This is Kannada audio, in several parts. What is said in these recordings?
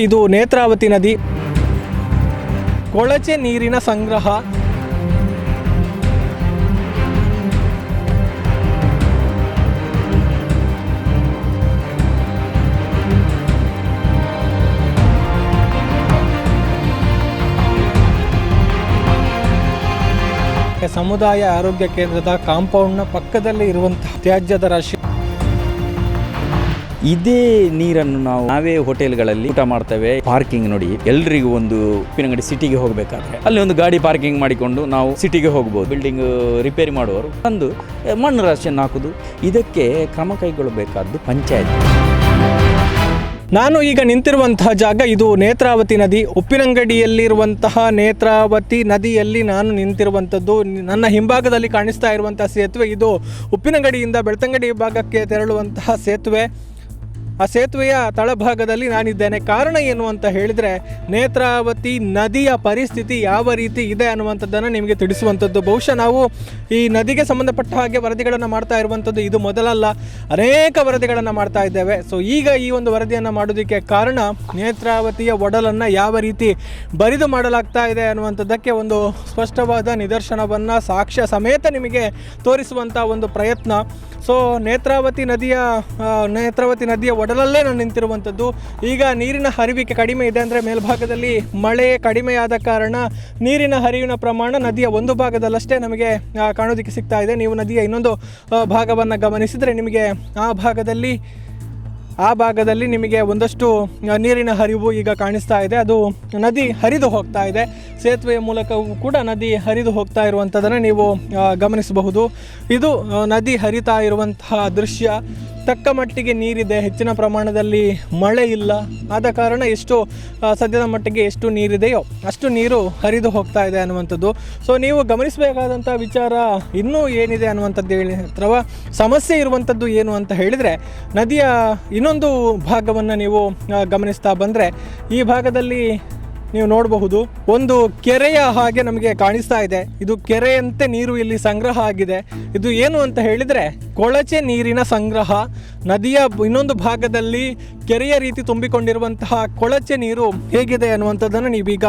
ಇದು ನೇತ್ರಾವತಿ ನದಿ. ಕೊಳಚೆ ನೀರಿನ ಸಂಗ್ರಹ. ಸಮುದಾಯ ಆರೋಗ್ಯ ಕೇಂದ್ರದ ಕಾಂಪೌಂಡ್ನ ಪಕ್ಕದಲ್ಲಿ ಇರುವಂತಹ ತ್ಯಾಜ್ಯದ ರಾಶಿ. ಇದೇ ನೀರನ್ನು ನಾವು ನಾವೇ ಹೋಟೆಲ್ಗಳಲ್ಲಿ ಊಟ ಮಾಡ್ತೇವೆ. ಪಾರ್ಕಿಂಗ್ ನೋಡಿ, ಎಲ್ರಿಗೂ ಒಂದು ಉಪ್ಪಿನಂಗಡಿ ಸಿಟಿಗೆ ಹೋಗಬೇಕಾದ್ರೆ. ಅಲ್ಲಿ ಒಂದು ಗಾಡಿ ಪಾರ್ಕಿಂಗ್ ಮಾಡಿಕೊಂಡು ನಾವು ಸಿಟಿಗೆ ಹೋಗ್ಬೋದು. ಬಿಲ್ಡಿಂಗ್ ರಿಪೇರಿ ಮಾಡುವವರು. ತಂದು ಮಣ್ಣು ರಾಶಿಯನ್ನು ಹಾಕುದು. ಇದಕ್ಕೆ ಕ್ರಮ ಕೈಗೊಳ್ಳಬೇಕಾದ್ದು ಪಂಚಾಯತ್. ನಾನು ಈಗ ನಿಂತಿರುವಂತಹ ಜಾಗ ಇದು ನೇತ್ರಾವತಿ ನದಿ. ಉಪ್ಪಿನಂಗಡಿಯಲ್ಲಿರುವಂತಹ ನೇತ್ರಾವತಿ ನದಿಯಲ್ಲಿ ನಾನು ನಿಂತಿರುವಂಥದ್ದು. ನನ್ನ ಹಿಂಭಾಗದಲ್ಲಿ ಕಾಣಿಸ್ತಾ ಇರುವಂತಹ ಸೇತುವೆ ಇದು ಉಪ್ಪಿನಂಗಡಿಯಿಂದ ಬೆಳ್ತಂಗಡಿ ಭಾಗಕ್ಕೆ ತೆರಳುವಂತಹ ಸೇತುವೆ. ಆ ಸೇತುವೆಯ ತಳಭಾಗದಲ್ಲಿ ನಾನಿದ್ದೇನೆ. ಕಾರಣ ಏನು ಅಂತ ಹೇಳಿದರೆ, ನೇತ್ರಾವತಿ ನದಿಯ ಪರಿಸ್ಥಿತಿ ಯಾವ ರೀತಿ ಇದೆ ಅನ್ನುವಂಥದ್ದನ್ನು ನಿಮಗೆ ತಿಳಿಸುವಂಥದ್ದು. ಬಹುಶಃ ನಾವು ಈ ನದಿಗೆ ಸಂಬಂಧಪಟ್ಟ ಹಾಗೆ ವರದಿಗಳನ್ನು ಮಾಡ್ತಾ ಇರುವಂಥದ್ದು ಇದು ಮೊದಲಲ್ಲ. ಅನೇಕ ವರದಿಗಳನ್ನು ಮಾಡ್ತಾ ಇದ್ದೇವೆ. ಸೊ ಈಗ ಈ ಒಂದು ವರದಿಯನ್ನು ಮಾಡೋದಕ್ಕೆ ಕಾರಣ ನೇತ್ರಾವತಿಯ ಒಡಲನ್ನು ಯಾವ ರೀತಿ ಬರಿದು ಮಾಡಲಾಗ್ತಾ ಇದೆ ಅನ್ನುವಂಥದ್ದಕ್ಕೆ ಒಂದು ಸ್ಪಷ್ಟವಾದ ನಿದರ್ಶನವನ್ನು, ಸಾಕ್ಷ್ಯ ಸಮೇತ ನಿಮಗೆ ತೋರಿಸುವಂಥ ಒಂದು ಪ್ರಯತ್ನ. ಸೊ ನೇತ್ರಾವತಿ ನದಿಯ ನೇತ್ರಾವತಿ ನದಿಯ ಒಡಲಲ್ಲೇ ನಾನು ನಿಂತಿರುವಂಥದ್ದು. ಈಗ ನೀರಿನ ಹರಿವಿಕೆ ಕಡಿಮೆ ಇದೆ ಅಂದರೆ ಮೇಲ್ಭಾಗದಲ್ಲಿ ಮಳೆ ಕಡಿಮೆಯಾದ ಕಾರಣ ನೀರಿನ ಹರಿವಿನ ಪ್ರಮಾಣ ನದಿಯ ಒಂದು ಭಾಗದಲ್ಲಷ್ಟೇ ನಮಗೆ ಕಾಣೋದಕ್ಕೆ ಸಿಗ್ತಾ ಇದೆ. ನೀವು ನದಿಯ ಇನ್ನೊಂದು ಭಾಗವನ್ನು ಗಮನಿಸಿದರೆ ನಿಮಗೆ ಆ ಭಾಗದಲ್ಲಿ ಆ ಭಾಗದಲ್ಲಿ ನಿಮಗೆ ಒಂದಷ್ಟು ನೀರಿನ ಹರಿವು ಈಗ ಕಾಣಿಸ್ತಾ ಇದೆ. ಅದು ನದಿ ಹರಿದು ಹೋಗ್ತಾ ಇದೆ. ಸೇತುವೆಯ ಮೂಲಕವೂ ಕೂಡ ನದಿ ಹರಿದು ಹೋಗ್ತಾ ಇರುವಂಥದ್ದನ್ನು ನೀವು ಗಮನಿಸಬಹುದು. ಇದು ನದಿ ಹರಿತಾ ಇರುವಂತಹ ದೃಶ್ಯ. ತಕ್ಕ ಮಟ್ಟಿಗೆ ನೀರಿದೆ. ಹೆಚ್ಚಿನ ಪ್ರಮಾಣದಲ್ಲಿ ಮಳೆ ಇಲ್ಲ. ಆದ ಕಾರಣ ಎಷ್ಟು ಸದ್ಯದ ಮಟ್ಟಿಗೆ ಎಷ್ಟು ನೀರಿದೆಯೋ ಅಷ್ಟು ನೀರು ಹರಿದು ಹೋಗ್ತಾ ಇದೆ ಅನ್ನುವಂಥದ್ದು. ಸೊ ನೀವು ಗಮನಿಸಬೇಕಾದಂಥ ವಿಚಾರ ಇನ್ನೂ ಏನಿದೆ ಅನ್ನುವಂಥದ್ದು ಹೇಳಿ. ಅಥವಾ ಸಮಸ್ಯೆ ಇರುವಂಥದ್ದು ಏನು ಅಂತ ಹೇಳಿದರೆ, ನದಿಯ ಇನ್ನೊಂದು ಭಾಗವನ್ನು ನೀವು ಗಮನಿಸ್ತಾ ಬಂದರೆ, ಈ ಭಾಗದಲ್ಲಿ ನೀವು ನೋಡಬಹುದು, ಒಂದು ಕೆರೆಯ ಹಾಗೆ ನಮಗೆ ಕಾಣಿಸ್ತಾ ಇದೆ. ಇದು ಕೆರೆಯಂತೆ ನೀರು ಇಲ್ಲಿ ಸಂಗ್ರಹ ಆಗಿದೆ. ಇದು ಏನು ಅಂತ ಹೇಳಿದರೆ, ಕೊಳಚೆ ನೀರಿನ ಸಂಗ್ರಹ. ನದಿಯ ಇನ್ನೊಂದು ಭಾಗದಲ್ಲಿ ಕೆರೆಯ ರೀತಿ ತುಂಬಿಕೊಂಡಿರುವಂತಹ ಕೊಳಚೆ ನೀರು ಹೇಗಿದೆ ಅನ್ನುವಂಥದ್ದನ್ನು ನೀವೀಗ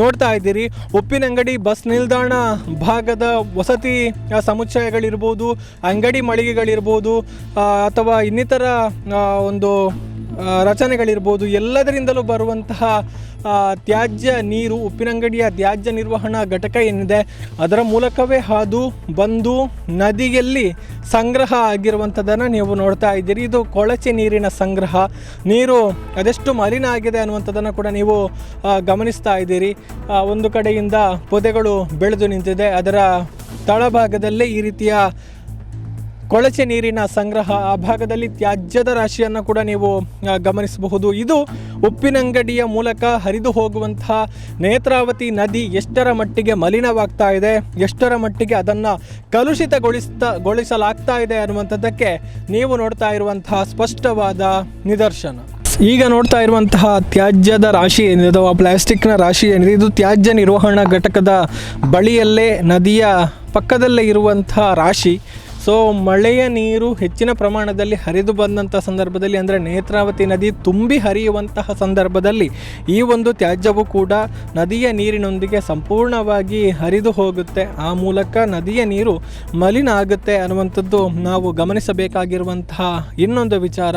ನೋಡ್ತಾ ಇದ್ದೀರಿ. ಉಪ್ಪಿನಂಗಡಿ ಬಸ್ ನಿಲ್ದಾಣ ಭಾಗದ ವಸತಿ ಸಮುಚ್ಚಯಗಳಿರ್ಬೋದು, ಅಂಗಡಿ ಮಳಿಗೆಗಳಿರ್ಬೋದು ಅಥವಾ ಇನ್ನಿತರ ಒಂದು ರಚನೆಗಳಿರ್ಬೋದು, ಎಲ್ಲದರಿಂದಲೂ ಬರುವಂತಹ ತ್ಯಾಜ್ಯ ನೀರು, ಉಪ್ಪಿನಂಗಡಿಯ ತ್ಯಾಜ್ಯ ನಿರ್ವಹಣಾ ಘಟಕ ಏನಿದೆ, ಅದರ ಮೂಲಕವೇ ಹಾದು ಬಂದು ನದಿಯಲ್ಲಿ ಸಂಗ್ರಹ ಆಗಿರುವಂಥದ್ದನ್ನು ನೀವು ನೋಡ್ತಾ ಇದ್ದೀರಿ. ಇದು ಕೊಳಚೆ ನೀರಿನ ಸಂಗ್ರಹ. ನೀರು ಅದೆಷ್ಟು ಮಲಿನ ಆಗಿದೆ ಅನ್ನುವಂಥದ್ದನ್ನು ಕೂಡ ನೀವು ಗಮನಿಸ್ತಾ ಇದ್ದೀರಿ. ಒಂದು ಕಡೆಯಿಂದ ಪೊದೆಗಳು ಬೆಳೆದು ನಿಂತಿದೆ. ಅದರ ತಳಭಾಗದಲ್ಲೇ ಈ ರೀತಿಯ ಕೊಳಚೆ ನೀರಿನ ಸಂಗ್ರಹ ಆ ಭಾಗದಲ್ಲಿ ತ್ಯಾಜ್ಯದ ರಾಶಿಯನ್ನು ಕೂಡ ನೀವು ಗಮನಿಸಬಹುದು. ಇದು ಉಪ್ಪಿನಂಗಡಿಯ ಮೂಲಕ ಹರಿದು ಹೋಗುವಂತಹ ನೇತ್ರಾವತಿ ನದಿ ಎಷ್ಟರ ಮಟ್ಟಿಗೆ ಮಲಿನವಾಗ್ತಾ ಇದೆ, ಎಷ್ಟರ ಮಟ್ಟಿಗೆ ಅದನ್ನು ಕಲುಷಿತಗೊಳಿಸ್ತಾ ಇದೆ ಅನ್ನುವಂಥದ್ದಕ್ಕೆ ನೀವು ನೋಡ್ತಾ ಇರುವಂತಹ ಸ್ಪಷ್ಟವಾದ ನಿದರ್ಶನ. ಈಗ ನೋಡ್ತಾ ಇರುವಂತಹ ತ್ಯಾಜ್ಯದ ರಾಶಿ ಏನಿದೆ, ಅಥವಾ ಪ್ಲಾಸ್ಟಿಕ್ನ ರಾಶಿ ಏನಿದೆ, ಇದು ತ್ಯಾಜ್ಯ ನಿರ್ವಹಣಾ ಘಟಕದ ಬಳಿಯಲ್ಲೇ ನದಿಯ ಪಕ್ಕದಲ್ಲೇ ಇರುವಂತಹ ರಾಶಿ. ಸೊ ಮಳೆಯ ನೀರು ಹೆಚ್ಚಿನ ಪ್ರಮಾಣದಲ್ಲಿ ಹರಿದು ಬಂದಂಥ ಸಂದರ್ಭದಲ್ಲಿ ಅಂದರೆ ನೇತ್ರಾವತಿ ನದಿ ತುಂಬಿ ಹರಿಯುವಂತಹ ಸಂದರ್ಭದಲ್ಲಿ ಈ ಒಂದು ತ್ಯಾಜ್ಯವು ಕೂಡ ನದಿಯ ನೀರಿನೊಂದಿಗೆ ಸಂಪೂರ್ಣವಾಗಿ ಹರಿದು ಹೋಗುತ್ತೆ. ಆ ಮೂಲಕ ನದಿಯ ನೀರು ಮಲಿನ ಆಗುತ್ತೆ ಅನ್ನುವಂಥದ್ದು ನಾವು ಗಮನಿಸಬೇಕಾಗಿರುವಂತಹ ಇನ್ನೊಂದು ವಿಚಾರ.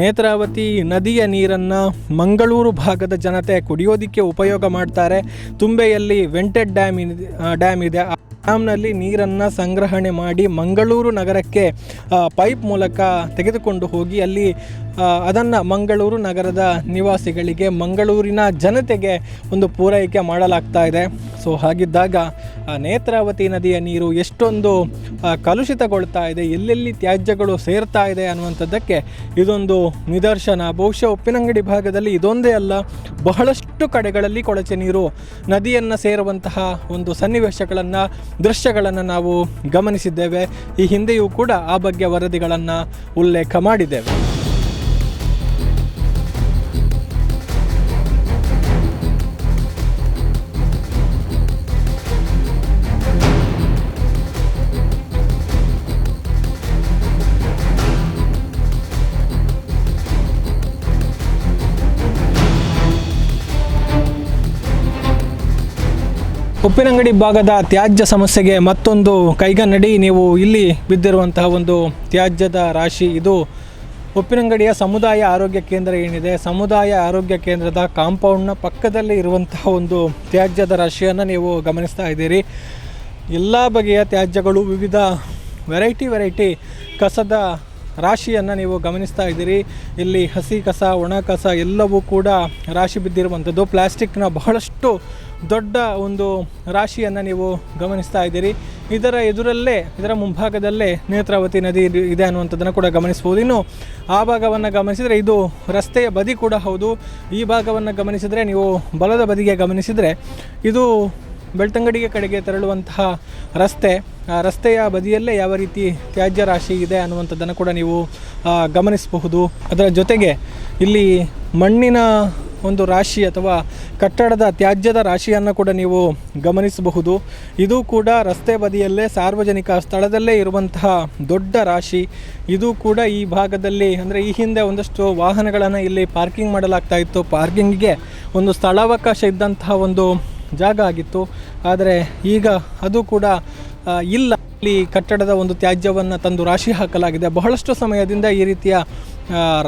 ನೇತ್ರಾವತಿ ನದಿಯ ನೀರನ್ನು ಮಂಗಳೂರು ಭಾಗದ ಜನತೆ ಕುಡಿಯೋದಕ್ಕೆ ಉಪಯೋಗ ಮಾಡ್ತಾರೆ. ತುಂಬೆಯಲ್ಲಿ ವೆಂಟೆಡ್ ಡ್ಯಾಮ್ ಡ್ಯಾಮ್ ಇದೆ. ಡ್ಯಾಮ್ನಲ್ಲಿ ನೀರನ್ನು ಸಂಗ್ರಹಣೆ ಮಾಡಿ ಮಂಗಳೂರು ನಗರಕ್ಕೆ ಪೈಪ್ ಮೂಲಕ ತೆಗೆದುಕೊಂಡು ಹೋಗಿ ಅಲ್ಲಿ ಅದನ್ನು ಮಂಗಳೂರು ನಗರದ ನಿವಾಸಿಗಳಿಗೆ, ಮಂಗಳೂರಿನ ಜನತೆಗೆ ಒಂದು ಪೂರೈಕೆ ಮಾಡಲಾಗ್ತಾ ಇದೆ. ಸೊ, ಹಾಗಿದ್ದಾಗ ನೇತ್ರಾವತಿ ನದಿಯ ನೀರು ಎಷ್ಟೊಂದು ಕಲುಷಿತಗೊಳ್ತಾ ಇದೆ, ಎಲ್ಲೆಲ್ಲಿ ತ್ಯಾಜ್ಯಗಳು ಸೇರ್ತಾ ಇದೆ ಅನ್ನುವಂಥದ್ದಕ್ಕೆ ಇದೊಂದು ನಿದರ್ಶನ. ಬಹುಶಃ ಉಪ್ಪಿನಂಗಡಿ ಭಾಗದಲ್ಲಿ ಇದೊಂದೇ ಅಲ್ಲ, ಬಹಳಷ್ಟು ಕಡೆಗಳಲ್ಲಿ ಕೊಳಚೆ ನೀರು ನದಿಯನ್ನು ಸೇರುವಂತಹ ಒಂದು ಸನ್ನಿವೇಶಗಳನ್ನು, ದೃಶ್ಯಗಳನ್ನು ನಾವು ಗಮನಿಸಿದ್ದೇವೆ. ಈ ಹಿಂದೆಯೂ ಕೂಡ ಆ ಬಗ್ಗೆ ವರದಿಗಳನ್ನು ಉಲ್ಲೇಖ ಮಾಡಿದ್ದೇವೆ. ಉಪ್ಪಿನಂಗಡಿ ಭಾಗದ ತ್ಯಾಜ್ಯ ಸಮಸ್ಯೆಗೆ ಮತ್ತೊಂದು ಕೈಗನ್ನಡಿ. ನೀವು ಇಲ್ಲಿ ಬಿದ್ದಿರುವಂತಹ ಒಂದು ತ್ಯಾಜ್ಯದ ರಾಶಿ ಇದು. ಉಪ್ಪಿನಂಗಡಿಯ ಸಮುದಾಯ ಆರೋಗ್ಯ ಕೇಂದ್ರ ಏನಿದೆ? ಸಮುದಾಯ ಆರೋಗ್ಯ ಕೇಂದ್ರದ ಕಾಂಪೌಂಡ್ನ ಪಕ್ಕದಲ್ಲಿ ಇರುವಂತಹ ಒಂದು ತ್ಯಾಜ್ಯದ ರಾಶಿಯನ್ನು ನೀವು ಗಮನಿಸ್ತಾ ಇದ್ದೀರಿ. ಎಲ್ಲ ಬಗೆಯ ತ್ಯಾಜ್ಯಗಳು, ವಿವಿಧ ವೆರೈಟಿ ವೆರೈಟಿ ಕಸದ ರಾಶಿಯನ್ನು ನೀವು ಗಮನಿಸ್ತಾ ಇದ್ದೀರಿ. ಇಲ್ಲಿ ಹಸಿ ಕಸ, ಒಣ ಕಸ ಎಲ್ಲವೂ ಕೂಡ ರಾಶಿ ಬಿದ್ದಿರುವಂಥದ್ದು. ಪ್ಲಾಸ್ಟಿಕ್ನ ಬಹಳಷ್ಟು ದೊಡ್ಡ ಒಂದು ರಾಶಿಯನ್ನು ನೀವು ಗಮನಿಸ್ತಾ ಇದ್ದೀರಿ. ಇದರ ಎದುರಲ್ಲೇ, ಇದರ ಮುಂಭಾಗದಲ್ಲೇ ನೇತ್ರಾವತಿ ನದಿ ಇದೆ- ಅನ್ನುವಂಥದ್ದನ್ನು ಕೂಡ ಗಮನಿಸ್ಬೋದು. ಇನ್ನು ಆ ಭಾಗವನ್ನು ಗಮನಿಸಿದರೆ ಇದು ರಸ್ತೆಯ ಬದಿ ಕೂಡ ಹೌದು. ಈ ಭಾಗವನ್ನು ಗಮನಿಸಿದರೆ ನೀವು ಬಲದ ಬದಿಗೆ ಗಮನಿಸಿದರೆ ಇದು ಬೆಳ್ತಂಗಡಿಗೆ ಕಡೆಗೆ ತೆರಳುವಂತಹ ರಸ್ತೆ. ರಸ್ತೆಯ ಬದಿಯಲ್ಲೇ ಯಾವ ರೀತಿ ತ್ಯಾಜ್ಯ ರಾಶಿ ಇದೆ ಅನ್ನುವಂಥದ್ದನ್ನು ಕೂಡ ನೀವು ಗಮನಿಸಬಹುದು. ಅದರ ಜೊತೆಗೆ ಇಲ್ಲಿ ಮಣ್ಣಿನ ಒಂದು ರಾಶಿ ಅಥವಾ ಕಟ್ಟಡದ ತ್ಯಾಜ್ಯದ ರಾಶಿಯನ್ನು ಕೂಡ ನೀವು ಗಮನಿಸಬಹುದು. ಇದು ಕೂಡ ರಸ್ತೆ ಬದಿಯಲ್ಲೇ ಸಾರ್ವಜನಿಕ ಸ್ಥಳದಲ್ಲೇ ಇರುವಂತಹ ದೊಡ್ಡ ರಾಶಿ. ಇದು ಕೂಡ ಈ ಭಾಗದಲ್ಲಿ ಅಂದರೆ ಈ ಹಿಂದೆ ಒಂದಷ್ಟು ವಾಹನಗಳನ್ನು ಇಲ್ಲಿ ಪಾರ್ಕಿಂಗ್ ಮಾಡಲಾಗ್ತಾ ಇತ್ತು. ಪಾರ್ಕಿಂಗಿಗೆ ಒಂದು ಸ್ಥಳಾವಕಾಶ ಇದ್ದಂತಹ ಒಂದು ಜಾಗ ಆಗಿತ್ತು. ಆದರೆ ಈಗ ಅದು ಕೂಡ ಇಲ್ಲ. ಇಲ್ಲಿ ಕಟ್ಟಡದ ಒಂದು ತ್ಯಾಜ್ಯವನ್ನು ತಂದು ರಾಶಿ ಹಾಕಲಾಗಿದೆ. ಬಹಳಷ್ಟು ಸಮಯದಿಂದ ಈ ರೀತಿಯ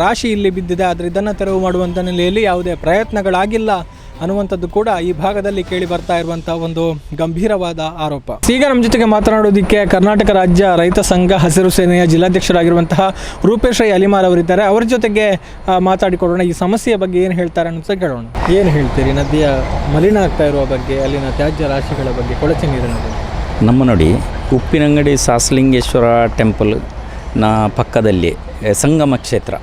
ರಾಶಿ ಇಲ್ಲಿ ಬಿದ್ದಿದೆ, ಆದರೆ ಇದನ್ನು ತೆರವು ಮಾಡುವಂಥ ನೆಲೆಯಲ್ಲಿ ಯಾವುದೇ ಪ್ರಯತ್ನಗಳಾಗಿಲ್ಲ ಅನ್ನುವಂಥದ್ದು ಕೂಡ ಈ ಭಾಗದಲ್ಲಿ ಕೇಳಿ ಬರ್ತಾ ಇರುವಂತಹ ಒಂದು ಗಂಭೀರವಾದ ಆರೋಪ. ಈಗ ನಮ್ಮ ಜೊತೆಗೆ ಮಾತನಾಡೋದಕ್ಕೆ ಕರ್ನಾಟಕ ರಾಜ್ಯ ರೈತ ಸಂಘ ಹಸಿರು ಸೇನೆಯ ಜಿಲ್ಲಾಧ್ಯಕ್ಷರಾಗಿರುವಂತಹ ರೂಪೇಶ್ ರೈ ಅಲಿಮಾರ್ ಅವರಿದ್ದಾರೆ. ಅವರ ಜೊತೆಗೆ ಮಾತಾಡಿಕೊಡೋಣ ಈ ಸಮಸ್ಯೆಯ ಬಗ್ಗೆ ಏನು ಹೇಳ್ತಾರೆ ಅನ್ನೋದು ಕೇಳೋಣ. ಏನು ಹೇಳ್ತೀರಿ? ನದಿಯ ಮಲಿನ ಆಗ್ತಾ ಇರುವ ಬಗ್ಗೆ, ಅಲ್ಲಿನ ತ್ಯಾಜ್ಯ ರಾಶಿಗಳ ಬಗ್ಗೆ, ಕೊಳಚೆ ನೀರಿನ ಬಗ್ಗೆ. ನಮ್ಮ ನೋಡಿ ಉಪ್ಪಿನಂಗಡಿ ಸಾಸಲಿಂಗೇಶ್ವರ ಟೆಂಪಲ್ ನ ಪಕ್ಕದಲ್ಲಿ ಸಂಗಮ ಕ್ಷೇತ್ರ,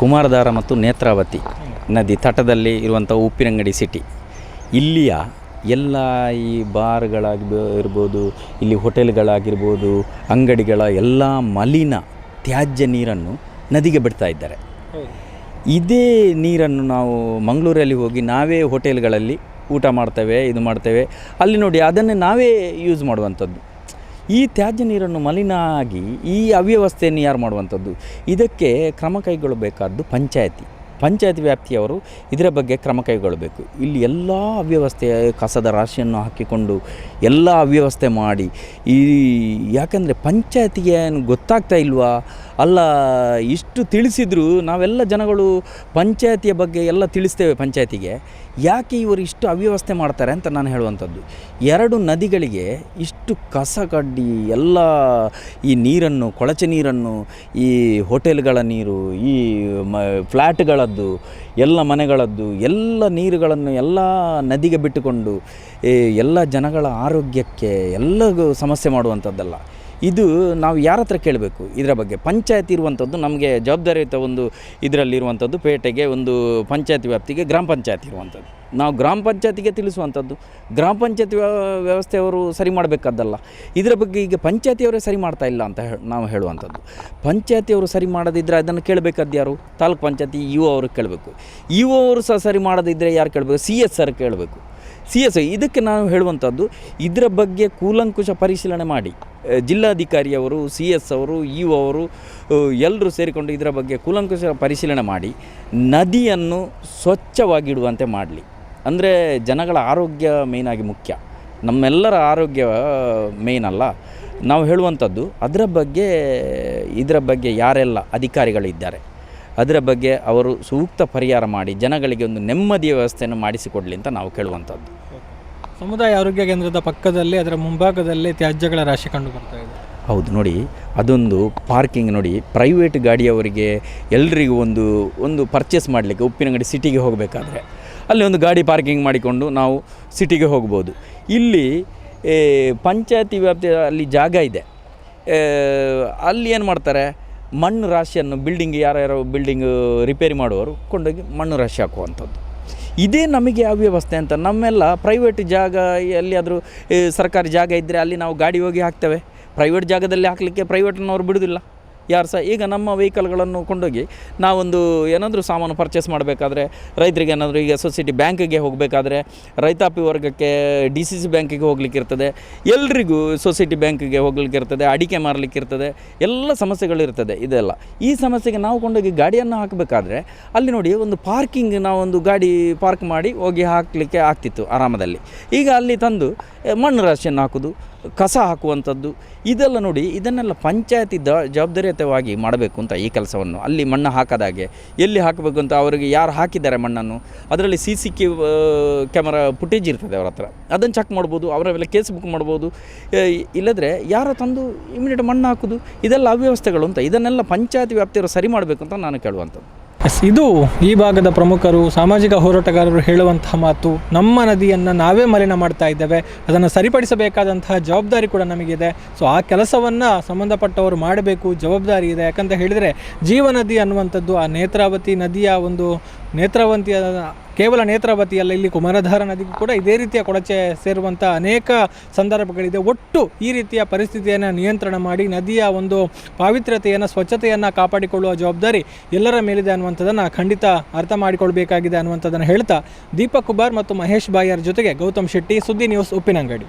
ಕುಮಾರಧಾರ ಮತ್ತು ನೇತ್ರಾವತಿ ನದಿ ತಟದಲ್ಲಿ ಇರುವಂಥ ಉಪ್ಪಿನಂಗಡಿ ಸಿಟಿ ಇಲ್ಲಿಯ ಎಲ್ಲ ಈ ಬಾರ್ಗಳಾಗಿ ಇರ್ಬೋದು, ಇಲ್ಲಿ ಹೋಟೆಲ್ಗಳಾಗಿರ್ಬೋದು, ಅಂಗಡಿಗಳ ಎಲ್ಲ ಮಲಿನ ತ್ಯಾಜ್ಯ ನೀರನ್ನು ನದಿಗೆ ಬಿಡ್ತಾ ಇದ್ದಾರೆ. ಇದೇ ನೀರನ್ನು ನಾವು ಮಂಗಳೂರಲ್ಲಿ ಹೋಗಿ ನಾವೇ ಹೋಟೆಲ್ಗಳಲ್ಲಿ ಊಟ ಮಾಡ್ತೇವೆ, ಇದು ಮಾಡ್ತೇವೆ. ಅಲ್ಲಿ ನೋಡಿ, ಅದನ್ನೇ ನಾವೇ ಯೂಸ್ ಮಾಡುವಂಥದ್ದು. ಈ ತ್ಯಾಜ್ಯ ನೀರನ್ನು ಮಲಿನ ಆಗಿ ಈ ಅವ್ಯವಸ್ಥೆಯನ್ನು ಯಾರು ಮಾಡುವಂಥದ್ದು? ಇದಕ್ಕೆ ಕ್ರಮ ಕೈಗೊಳ್ಳಬೇಕಾದ್ದು ಪಂಚಾಯತಿ. ಪಂಚಾಯತ್ ವ್ಯಾಪ್ತಿಯವರು ಇದರ ಬಗ್ಗೆ ಕ್ರಮ ಕೈಗೊಳ್ಳಬೇಕು. ಇಲ್ಲಿ ಎಲ್ಲ ಅವ್ಯವಸ್ಥೆ ಕಸದ ರಾಶಿಯನ್ನು ಹಾಕಿಕೊಂಡು ಎಲ್ಲ ಅವ್ಯವಸ್ಥೆ ಮಾಡಿ ಈ ಯಾಕಂದರೆ ಪಂಚಾಯತಿಗೆ ಏನು ಗೊತ್ತಾಗ್ತಾ ಇಲ್ವಾ? ಅಲ್ಲ, ಇಷ್ಟು ತಿಳಿಸಿದ್ರು ನಾವೆಲ್ಲ ಜನಗಳು ಪಂಚಾಯತಿಯ ಬಗ್ಗೆ ಎಲ್ಲ ತಿಳಿಸ್ತೇವೆ ಪಂಚಾಯತಿಗೆ. ಯಾಕೆ ಇವರು ಇಷ್ಟು ಅವ್ಯವಸ್ಥೆ ಮಾಡ್ತಾರೆ ಅಂತ ನಾನು ಹೇಳುವಂಥದ್ದು. ಎರಡು ನದಿಗಳಿಗೆ ಇಷ್ಟು ಕಸ ಕಡ್ಡಿ, ಎಲ್ಲ ಈ ನೀರನ್ನು, ಕೊಳಚೆ ನೀರನ್ನು, ಈ ಹೋಟೆಲ್ಗಳ ನೀರು, ಈ ಮ, ಫ್ಲ್ಯಾಟ್ಗಳದ್ದು, ಎಲ್ಲ ಮನೆಗಳದ್ದು, ಎಲ್ಲ ನೀರುಗಳನ್ನು ಎಲ್ಲ ನದಿಗೆ ಬಿಟ್ಟುಕೊಂಡು ಎಲ್ಲ ಜನಗಳ ಆರೋಗ್ಯಕ್ಕೆ ಎಲ್ಲ ಸಮಸ್ಯೆ ಮಾಡುವಂಥದ್ದಲ್ಲ. ಇದು ನಾವು ಯಾರ ಹತ್ರ ಕೇಳಬೇಕು? ಇದರ ಬಗ್ಗೆ. ಪಂಚಾಯತ್ ಇರುವಂಥದ್ದು ನಮಗೆ ಜವಾಬ್ದಾರಿಯುತ ಒಂದು ಇದರಲ್ಲಿರುವಂಥದ್ದು ಪೇಟೆಗೆ ಒಂದು ಪಂಚಾಯತ್ ವ್ಯಾಪ್ತಿಗೆ ಗ್ರಾಮ ಪಂಚಾಯತ್ ಇರುವಂಥದ್ದು. ನಾವು ಗ್ರಾಮ ಪಂಚಾಯತಿಗೆ ತಿಳಿಸುವಂಥದ್ದು. ಗ್ರಾಮ ಪಂಚಾಯತ್ ವ್ಯವಸ್ಥೆಯವರು ಸರಿ ಮಾಡಬೇಕಾದ್ದಲ್ಲ. ಇದರ ಬಗ್ಗೆ ಈಗ ಪಂಚಾಯತಿಯವರೇ ಸರಿ ಮಾಡ್ತಾ ಇಲ್ಲ ಅಂತ ನಾವು ಹೇಳುವಂಥದ್ದು. ಪಂಚಾಯತಿಯವರು ಸರಿ ಮಾಡದಿದ್ದರೆ ಅದನ್ನು ಕೇಳಬೇಕಾದ್ದು ಯಾರು? ತಾಲೂಕು ಪಂಚಾಯತಿ ಓ ಅವರು ಕೇಳಬೇಕು. ಇ ಒ ಅವರು ಸಹ ಸರಿ ಮಾಡದಿದ್ದರೆ ಯಾರು ಕೇಳಬೇಕು? ಸಿ ಎಸ್ ಸರ್ ಕೇಳಬೇಕು. ಸಿ ಎಸ್ ಇದಕ್ಕೆ ನಾನು ಹೇಳುವಂಥದ್ದು, ಇದರ ಬಗ್ಗೆ ಕೂಲಂಕುಷ ಪರಿಶೀಲನೆ ಮಾಡಿ. ಜಿಲ್ಲಾಧಿಕಾರಿಯವರು, ಸಿ ಎಸ್ ಅವರು, ಇ ಅವರು ಎಲ್ಲರೂ ಸೇರಿಕೊಂಡು ಇದರ ಬಗ್ಗೆ ಕೂಲಂಕುಷ ಪರಿಶೀಲನೆ ಮಾಡಿ, ನದಿಯನ್ನು ಸ್ವಚ್ಛವಾಗಿಡುವಂತೆ ಮಾಡಲಿ. ಅಂದರೆ ಜನಗಳ ಆರೋಗ್ಯ ಮೇಯ್ನಾಗಿ ಮುಖ್ಯ. ನಮ್ಮೆಲ್ಲರ ಆರೋಗ್ಯ ಮೇಯ್ನ್ ಅಲ್ಲ. ನಾವು ಹೇಳುವಂಥದ್ದು, ಅದರ ಬಗ್ಗೆ, ಇದರ ಬಗ್ಗೆ ಯಾರೆಲ್ಲ ಅಧಿಕಾರಿಗಳಿದ್ದಾರೆ, ಅದರ ಬಗ್ಗೆ ಅವರು ಸೂಕ್ತ ಪರಿಹಾರ ಮಾಡಿ, ಜನಗಳಿಗೆ ಒಂದು ನೆಮ್ಮದಿಯ ವ್ಯವಸ್ಥೆಯನ್ನು ಮಾಡಿಸಿಕೊಡಲಿ ಅಂತ ನಾವು ಕೇಳುವಂಥದ್ದು. ಸಮುದಾಯ ಆರೋಗ್ಯ ಕೇಂದ್ರದ ಪಕ್ಕದಲ್ಲಿ, ಅದರ ಮುಂಭಾಗದಲ್ಲೇ ತ್ಯಾಜ್ಯಗಳ ರಾಶಿ ಕಂಡು ಬರ್ತಾ ಇದೆ. ಹೌದು, ನೋಡಿ, ಅದೊಂದು ಪಾರ್ಕಿಂಗ್ ನೋಡಿ ಪ್ರೈವೇಟ್ ಗಾಡಿಯವರಿಗೆ ಎಲ್ರಿಗೂ ಒಂದು ಒಂದು ಪರ್ಚೇಸ್ ಮಾಡಲಿಕ್ಕೆ, ಉಪ್ಪಿನಂಗಡಿ ಸಿಟಿಗೆ ಹೋಗಬೇಕಾದ್ರೆ. ಅಲ್ಲಿ ಒಂದು ಗಾಡಿ ಪಾರ್ಕಿಂಗ್ ಮಾಡಿಕೊಂಡು ನಾವು ಸಿಟಿಗೆ ಹೋಗ್ಬೋದು. ಇಲ್ಲಿ ಪಂಚಾಯತಿ ವ್ಯಾಪ್ತಿ ಅಲ್ಲಿ ಜಾಗ ಇದೆ. ಅಲ್ಲಿ ಏನು ಮಾಡ್ತಾರೆ? ಮಣ್ಣು ರಾಶಿಯನ್ನು ಬಿಲ್ಡಿಂಗ್ ಯಾರ್ಯಾರೋ ಬಿಲ್ಡಿಂಗ್ ರಿಪೇರಿ ಮಾಡುವವರು, ಕೊಂಡೋಗಿ ಮಣ್ಣು ರಾಶಿ ಹಾಕುವಂಥದ್ದು. ಇದೇ ನಮಗೆ ಅವ್ಯವಸ್ಥೆ ಅಂತ ನಮ್ಮೆಲ್ಲ ಪ್ರೈವೇಟ್ ಜಾಗ ಎಲ್ಲಿಯಾದರೂ ಸರ್ಕಾರಿ ಜಾಗ ಇದ್ದರೆ ಅಲ್ಲಿ ನಾವು ಗಾಡಿ ಹೋಗಿ ಹಾಕ್ತೇವೆ. ಪ್ರೈವೇಟ್ ಜಾಗದಲ್ಲಿ ಹಾಕಲಿಕ್ಕೆ ಪ್ರೈವೇಟ್ನವ್ರು ಬಿಡೋದಿಲ್ಲ. ಯಾರು ಸಹ ಈಗ ನಮ್ಮ ವೆಹಿಕಲ್ಗಳನ್ನು ಕೊಂಡೋಗಿ ನಾವೊಂದು ಏನಾದರೂ ಸಾಮಾನು ಪರ್ಚೇಸ್ ಮಾಡಬೇಕಾದ್ರೆ ರೈತರಿಗೆ ಏನಾದರೂ ಈಗ ಸೊಸೈಟಿ ಬ್ಯಾಂಕಿಗೆ ಹೋಗಬೇಕಾದ್ರೆ ರೈತಾಪಿ ವರ್ಗಕ್ಕೆ ಡಿ ಸಿ ಸಿ ಬ್ಯಾಂಕಿಗೆ ಹೋಗ್ಲಿಕ್ಕಿರ್ತದೆ ಎಲ್ರಿಗೂ ಸೊಸೈಟಿ ಬ್ಯಾಂಕಿಗೆ ಹೋಗ್ಲಿಕ್ಕಿರ್ತದೆ ಅಡಿಕೆ ಮಾರಲಿಕ್ಕಿರ್ತದೆ ಎಲ್ಲ ಸಮಸ್ಯೆಗಳಿರ್ತದೆ ಇದೆಲ್ಲ. ಈ ಸಮಸ್ಯೆಗೆ ನಾವು ಕೊಂಡೋಗಿ ಗಾಡಿಯನ್ನು ಹಾಕಬೇಕಾದ್ರೆ ಅಲ್ಲಿ ನೋಡಿ ಒಂದು ಪಾರ್ಕಿಂಗ್ ನಾವೊಂದು ಗಾಡಿ ಪಾರ್ಕ್ ಮಾಡಿ ಹೋಗಿ ಹಾಕಲಿಕ್ಕೆ ಆಗ್ತಿತ್ತು ಆರಾಮದಲ್ಲಿ. ಈಗ ಅಲ್ಲಿ ತಂದು ಮಣ್ಣು ರಾಶಿಯನ್ನು ಹಾಕೋದು. ಕಸ ಹಾಕುವಂಥದ್ದು, ಇದೆಲ್ಲ ನೋಡಿ ಇದನ್ನೆಲ್ಲ ಪಂಚಾಯತಿ ದ, ಜವಾಬ್ದಾರಿಯುತವಾಗಿ ಮಾಡಬೇಕು ಅಂತ ಈ ಕೆಲಸವನ್ನು. ಅಲ್ಲಿ ಮಣ್ಣು ಹಾಕದಾಗೆ ಎಲ್ಲಿ ಹಾಕಬೇಕು ಅಂತ ಅವರಿಗೆ ಯಾರು ಹಾಕಿದ್ದಾರೆ ಮಣ್ಣನ್ನು? ಅದರಲ್ಲಿ C C Q camera footage ಇರ್ತದೆ ಅವ್ರ ಹತ್ರ. ಅದನ್ನು ಚೆಕ್ ಮಾಡ್ಬೋದು, ಅವರ ಮೇಲೆ ಕೇಸ್ ಬುಕ್ ಮಾಡ್ಬೋದು. ಇಲ್ಲದ್ರೆ ಯಾರ ತಂದು ಇಮಿಡಿಯೇಟ್ ಮಣ್ಣು ಹಾಕೋದು, ಇದೆಲ್ಲ ಅವ್ಯವಸ್ಥೆಗಳು ಅಂತ, ಇದನ್ನೆಲ್ಲ ಪಂಚಾಯತ್ ವ್ಯಾಪ್ತಿಯವರು ಸರಿ ಮಾಡಬೇಕು ಅಂತ ನಾನು ಕೇಳುವಂಥದ್ದು. ಎಸ್, ಇದು ಈ ಭಾಗದ ಪ್ರಮುಖರು, ಸಾಮಾಜಿಕ ಹೋರಾಟಗಾರರು ಹೇಳುವಂತಹ ಮಾತು. ನಮ್ಮ ನದಿಯನ್ನು ನಾವೇ ಮಲಿನ ಮಾಡ್ತಾ ಇದ್ದೇವೆ. ಅದನ್ನು ಸರಿಪಡಿಸಬೇಕಾದಂತಹ ಜವಾಬ್ದಾರಿ ಕೂಡ ನಮಗಿದೆ. ಸೊ ಆ ಕೆಲಸವನ್ನು ಸಂಬಂಧಪಟ್ಟವರು ಮಾಡಬೇಕು, ಜವಾಬ್ದಾರಿ ಇದೆ. ಯಾಕಂತ ಹೇಳಿದರೆ, ಜೀವ ನದಿ ಅನ್ನುವಂಥದ್ದು, ಆ ನೇತ್ರಾವತಿ ನದಿಯ ಒಂದು ನೇತ್ರಾವತಿಯ ಕೇವಲ ನೇತ್ರಾವತಿ ಅಲ್ಲ ಇಲ್ಲಿ ಕುಮಾರಧಾರ ನದಿಗೂ ಕೂಡ ಇದೇ ರೀತಿಯ ಕೊಳಚೆ ಸೇರುವಂಥ ಅನೇಕ ಸಂದರ್ಭಗಳಿದೆ. ಒಟ್ಟು ಈ ರೀತಿಯ ಪರಿಸ್ಥಿತಿಯನ್ನು ನಿಯಂತ್ರಣ ಮಾಡಿ, ನದಿಯ ಒಂದು ಪಾವಿತ್ರ್ಯತೆಯನ್ನು, ಸ್ವಚ್ಛತೆಯನ್ನು ಕಾಪಾಡಿಕೊಳ್ಳುವ ಜವಾಬ್ದಾರಿ ಎಲ್ಲರ ಮೇಲಿದೆ ಅನ್ನುವಂಥದ್ದನ್ನು ಖಂಡಿತ ಅರ್ಥ ಮಾಡಿಕೊಳ್ಬೇಕಾಗಿದೆ ಅನ್ನುವಂಥದ್ದನ್ನು ಹೇಳ್ತಾ ದೀಪಕ್ ಕುಮಾರ್ ಮತ್ತು ಮಹೇಶ್ ಬಾಯರ್ ಜೊತೆಗೆ ಗೌತಮ್ ಶೆಟ್ಟಿ ಸುದ್ದಿ news Uppinangady.